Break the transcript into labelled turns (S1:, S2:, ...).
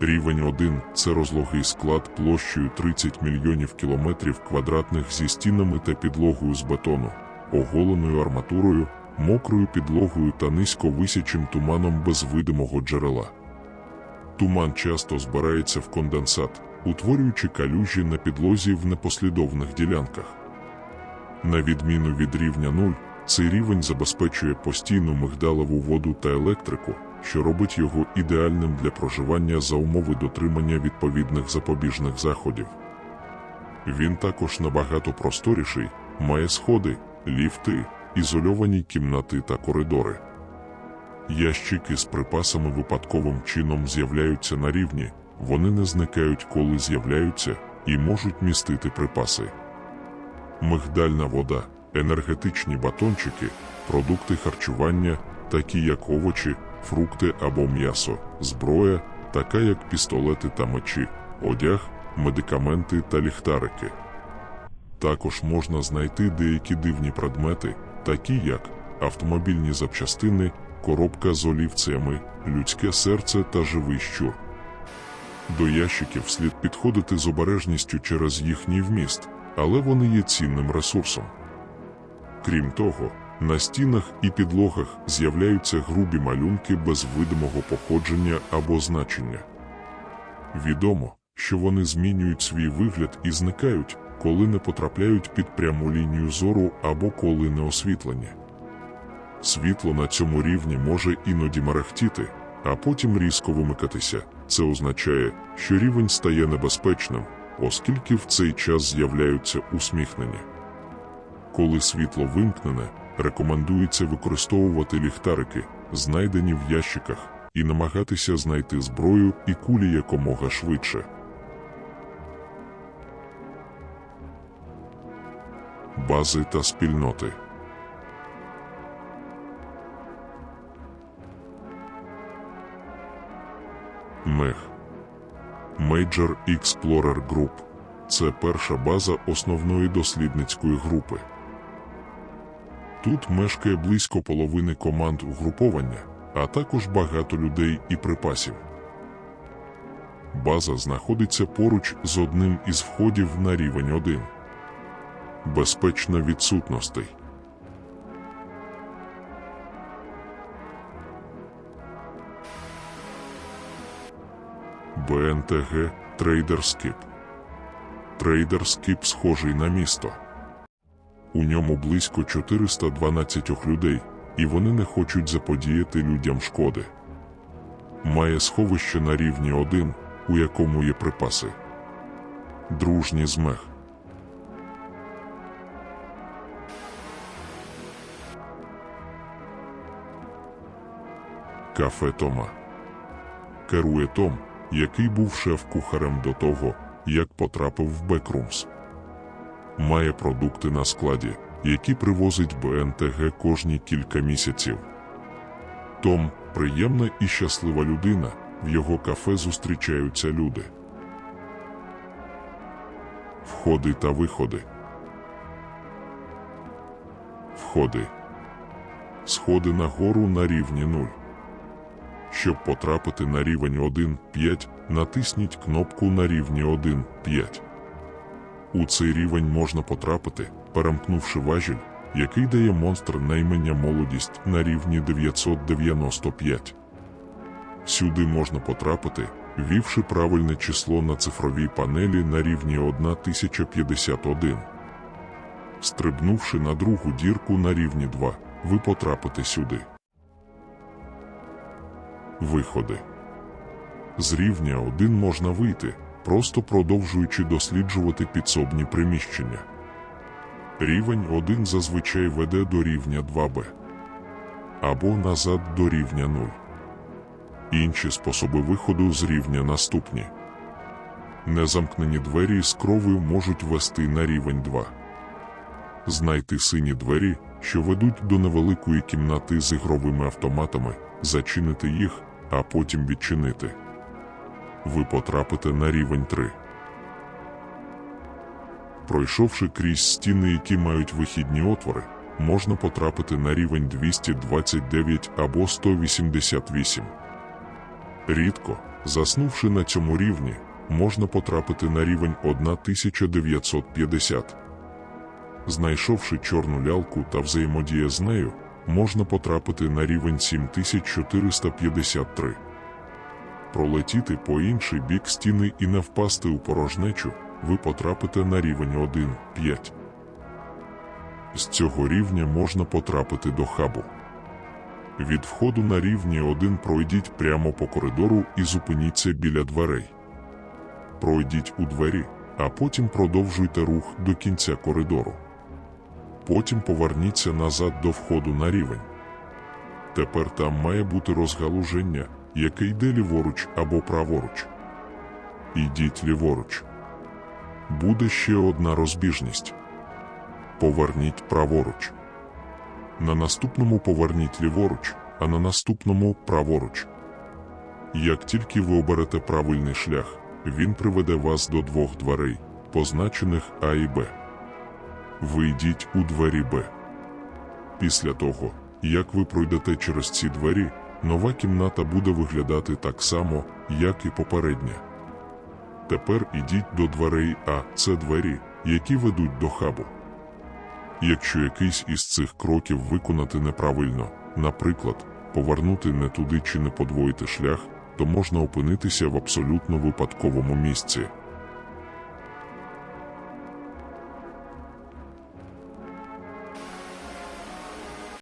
S1: Рівень 1 – це розлогий склад площею 30 мільйонів кілометрів квадратних зі стінами та підлогою з бетону, оголеною арматурою, мокрою підлогою та низько висячим туманом без видимого джерела. Туман часто збирається в конденсат, утворюючи калюжі на підлозі в непослідовних ділянках. На відміну від рівня 0, цей рівень забезпечує постійну мигдалеву воду та електрику, що робить його ідеальним для проживання за умови дотримання відповідних запобіжних заходів. Він також набагато просторіший, має сходи, ліфти, ізольовані кімнати та коридори. Ящики з припасами випадковим чином з'являються на рівні, вони не зникають, коли з'являються, і можуть містити припаси. Мигдальна вода, енергетичні батончики, продукти харчування, такі як овочі, фрукти або м'ясо, зброя, така як пістолети та мечі, одяг, медикаменти та ліхтарики. Також можна знайти деякі дивні предмети, такі як автомобільні запчастини, коробка з олівцями, людське серце та живий щур. До ящиків слід підходити з обережністю через їхній вміст, але вони є цінним ресурсом. Крім того, на стінах і підлогах з'являються грубі малюнки без видимого походження або значення. Відомо, що вони змінюють свій вигляд і зникають, коли не потрапляють під пряму лінію зору або коли не освітлені. Світло на цьому рівні може іноді мерехтіти, а потім різко вимикатися. Це означає, що рівень стає небезпечним, оскільки в цей час з'являються усміхнення. Коли світло вимкнене, рекомендується використовувати ліхтарики, знайдені в ящиках, і намагатися знайти зброю і кулі якомога швидше. Бази та спільноти. МЕГ Major Explorer Group – це перша база основної дослідницької групи. Тут мешкає близько половини команд угруповання, а також багато людей і припасів. База знаходиться поруч з одним із входів на рівень 1. Безпечна відсутностей. БНТГ Трейдерскіп. Трейдерскіп схожий на місто. У ньому близько 412 людей, і вони не хочуть заподіяти людям шкоди. Має сховище на рівні 1, у якому є припаси. Дружні змех. Кафе Тома. Керує Том, який був шеф-кухарем до того, як потрапив в Бекрумс. Має продукти на складі, які привозить БНТГ кожні кілька місяців. Том приємна і щаслива людина, в його кафе зустрічаються люди. Входи та виходи. Входи. Сходи на гору на рівні 0. Щоб потрапити на рівень 1.5, натисніть кнопку на рівні 1.5. У цей рівень можна потрапити, перемкнувши важіль, який дає монстр наймення молодість на рівні 995. Сюди можна потрапити, ввівши правильне число на цифровій панелі на рівні 1051. Стрибнувши на другу дірку на рівні 2, ви потрапите сюди. Виходи. З рівня 1 можна вийти, просто продовжуючи досліджувати підсобні приміщення. Рівень 1 зазвичай веде до рівня 2Б або назад до рівня 0. Інші способи виходу з рівня наступні. Незамкнені двері з кров'ю можуть вести на рівень 2. Знайти сині двері, що ведуть до невеликої кімнати з ігровими автоматами, зачинити їх, а потім відчинити. Ви потрапите на рівень 3. Пройшовши крізь стіни, які мають вихідні отвори, можна потрапити на рівень 229 або 188. Рідко, Заснувши на цьому рівні, можна потрапити на рівень 1950. Знайшовши чорну лялку та взаємодія з нею, можна потрапити на рівень 7453. Пролетіти по інший бік стіни і не впасти у порожнечу, ви потрапите на рівень 1.5. З цього рівня можна потрапити до хабу. Від входу на рівні 1 пройдіть прямо по коридору і зупиніться біля дверей. Пройдіть у двері, а потім продовжуйте рух до кінця коридору. Потім поверніться назад до входу на рівень. Тепер там має бути розгалуження, яке йде ліворуч або праворуч. Ідіть ліворуч. Буде ще одна розбіжність. Поверніть праворуч. На наступному поверніть ліворуч, а на наступному праворуч. Як тільки ви оберете правильний шлях, він приведе вас до двох дверей, позначених А і Б. Ви йдіть у двері Б. Після того, як ви пройдете через ці двері, нова кімната буде виглядати так само, як і попередня. Тепер ідіть до дверей А, це двері, які ведуть до хабу. Якщо якийсь із цих кроків виконати неправильно, наприклад, повернути не туди чи не подвоїти шлях, то можна опинитися в абсолютно випадковому місці.